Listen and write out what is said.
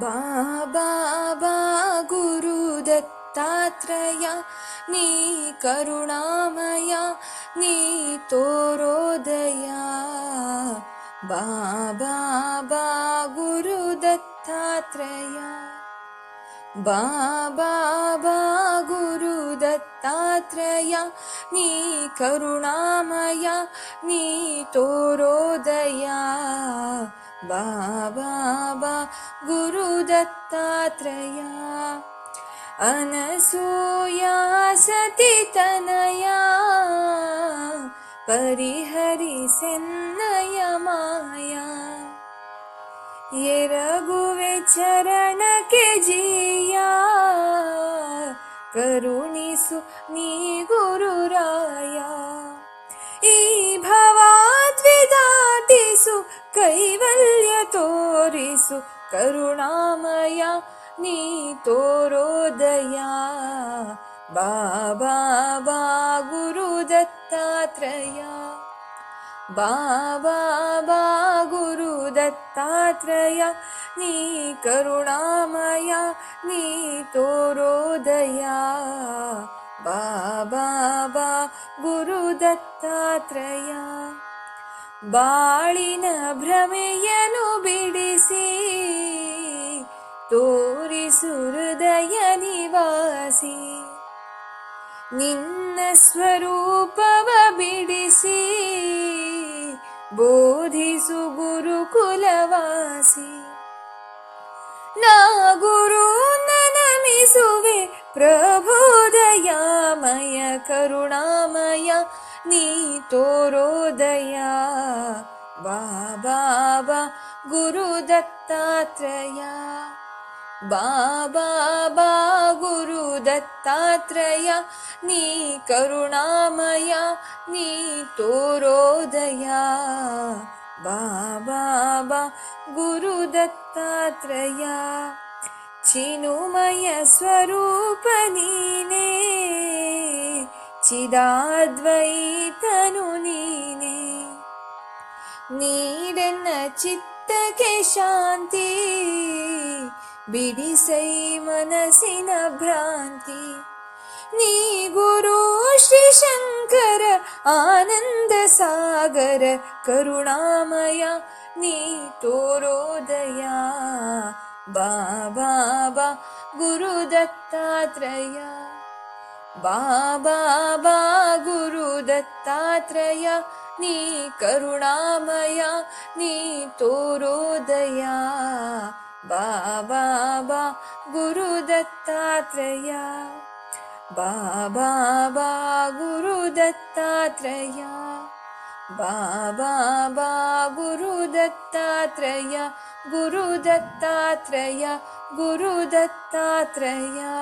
बाबा गुरुदत्तात्रया नी करुणामया नी तोरोदया। बाबा गुरुदत्तात्रया बाबा गुरुदत्तात्रया नी करुणामया नी तोरोदया बाबा गुरुदत्तात्रया। अनसूया सति तनया। परिहरि सेन्नय माया। ये रघुवे चरण के जिया। करुणिसु नी गुरुराया। ई भवाद्विदातिसु करुणामया नीतोरोदया बाबा बा गुरुदत्तात्रया बाबा बा गुरुदत्तात्रया नी करुणामया नीतोरोदया बाबा बा गुरुदत्तात्रया बाळिन भ्रमेयनु ತೋರಿಸು ಹೃದಯ ನಿವಾಸಿ ನಿನ್ನ ಸ್ವರೂಪವ ಬಿಡಿಸಿ ಬೋಧಿಸು ಗುರುಕುಲವಾಸಿ ನಾ ಗುರು ನನಮಿಸುವೆ ಪ್ರಬೋದಯಾಮಯ ಕರುಣಾಮಯ नी तोरोदया बाबा गुरुदत्तात्रया बाबा गुरुदत्तात्रया नी करुणामया नी तोरोदया। बाबा गुरुदत्तात्रया चिनुमय स्वरूपनीने चित्तके शान्ति बिडिसै मनसिन भ्रान्ति। नी गुरु श्रीशङ्कर आनन्दसागर करुणामया नी तोरोदया बाबा गुरुदत्तात्रया बाबा गुरुदत्तात्रया नी करुणामया नी तोरोदया बाबा गुरुदत्तात्रया। बाबा गुरुदत्तात्रया। बाबा गुरुदत्तात्रया गुरुदत्तात्रया गुरुदत्तात्रया